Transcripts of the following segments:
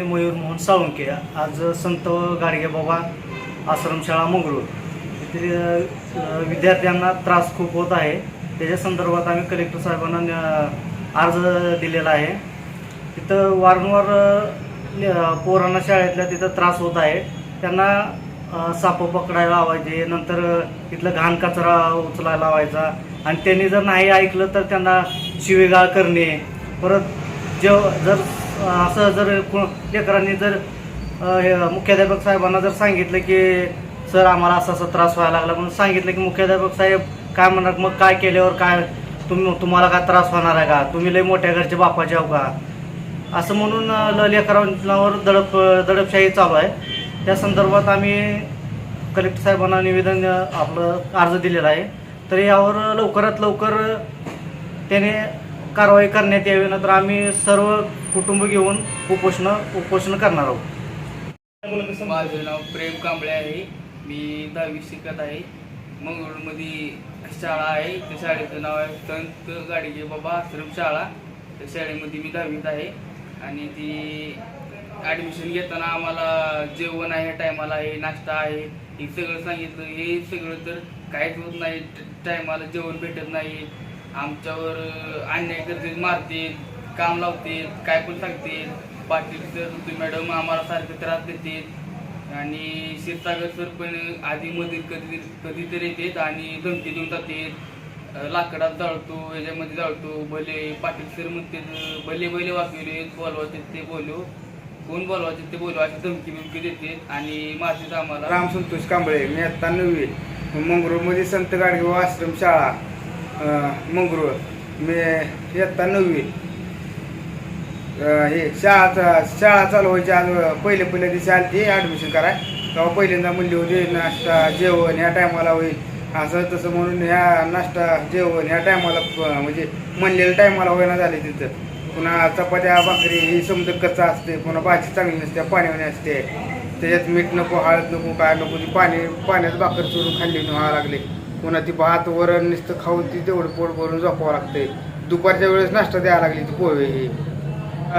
मी मयूर मोहन साळुंके आज संत गाडगे बाबा आश्रमशाळा मंगळूर. तिथे विद्यार्थ्यांना त्रास खूप होत आहे. त्याच्या संदर्भात आम्ही कलेक्टर साहेबांना अर्ज दिलेला आहे. तिथं वारंवार पोरांना शाळेतल्या तिथं त्रास होत आहे. त्यांना साप सापं पकडायला लावायचे नंतर तिथलं घाण कचरा उचलायला लावायचा. आणि त्यांनी जर नाही ऐकलं तर त्यांना शिवेगाळ करणे. परत जेव जर असं जर लेकरांनी जर हे मुख्याध्यापक साहेबांना जर सांगितलं की सर आम्हाला असा असा त्रास व्हायला लागला. म्हणून सांगितलं की मुख्याध्यापक साहेब काय म्हणणार? मग काय केल्यावर काय? तुम्ही तुम्हाला काय त्रास होणार आहे का? तुम्ही लय मोठ्या घरचे बापाचे आहो का? असं म्हणून ल- लेकरांवर दडप दडपशाही चालू आहे. त्या संदर्भात आम्ही कलेक्टर साहेबांना निवेदन आपलं अर्ज दिलेला आहे. तर यावर लवकरात लवकर त्याने कारवाई करण्यात यावी नंतर आम्ही सर्व कुटुंब घेऊन उपोषण उपोषण करणार आहोत. माझं नाव प्रेम कांबळे आहे. मी दहावी शिकत आहे. मंगळूरमध्ये शाळा आहे. त्या शाळेचं नाव आहे संत गाडीचे बाबा आश्रम शाळा त्या शाळेमध्ये मी दहावीत आहे. आणि ती ॲडमिशन घेताना आम्हाला जेवण आहे टायमाला आहे नाश्ता आहे. हे सगळं सांगितलं. हे सगळं तर काहीच होत नाही. टायमाला जेवण भेटत नाही. आमच्यावर अन्याय करतील मारतील काम लावतील काय पण सांगतील. पाटील सर मॅडम आम्हाला सारखं त्रास देतील. आणि क्षीरसागर सर पण आधी मध्ये कधी कधीतरी येतात आणि धमकी देऊन जातात लाकडात जाळतो याच्यामध्ये जाळतो. भले पाटील सर म्हणते भले भले वाकवले बोलवायचे ते बोलू. कोण बोलवायचे ते बोलू अशी धमकी बिमकी देते आणि मारतात आम्हाला. राम संतोष कांबळे मी आत्ता नवी. मंगरूळमध्ये संत गाडगेबाबा आश्रम शाळा मंगरूळ. मी इयत्ता नववी. हे शाळा शाळा चालू व्हायची आज पहिले पहिले दिवशी आली ती ॲडमिशन कराय. तेव्हा पहिल्यांदा म्हणली होती नाश्ता जेवण ह्या टायमाला होईल. असं तसं म्हणून ह्या नाश्ता जेवण ह्या टायमाला म्हणजे म्हणलेल्या टायमाला होईना झाले तिथं. पुन्हा चपात्या भाकरी ही समजा कच्चा असते पुन्हा भाजी चांगली नसते पाण्याने असते. त्याच्यात मीठ नको हळद नको काय नको ती पाणी पाण्यात भाकर चोरून खाल्ली व्हावं लागले. पुन्हा ती भात वरण नुसतं खाऊन ती तेवढं पोट भरून झोपावं लागते दुपारच्या वेळेस नाश्ता द्यावा लागली ती पोहे. हे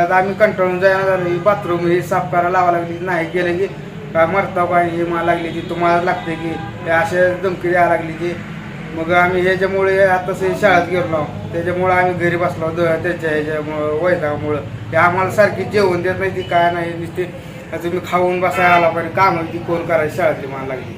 आता आम्ही कंटाळून जायला झालो ही बाथरूम हे साफ करायला लावा लागली नाही गेलं की काय मरताव काय हे मला लागली ती तुम्हाला लागते की हे असे धमकी द्यायला लागली की मग आम्ही ह्याच्यामुळे आता शाळेत गेलो. त्याच्यामुळे आम्ही घरी बसलो त्याच्या ह्याच्यामुळं वैतामुळं ते आम्हाला सारखी जेवण देत नाही ती काय नाही नुसते तुम्ही खाऊन बसायला आला पण काम ती कोण करायची शाळेतली मला लागली.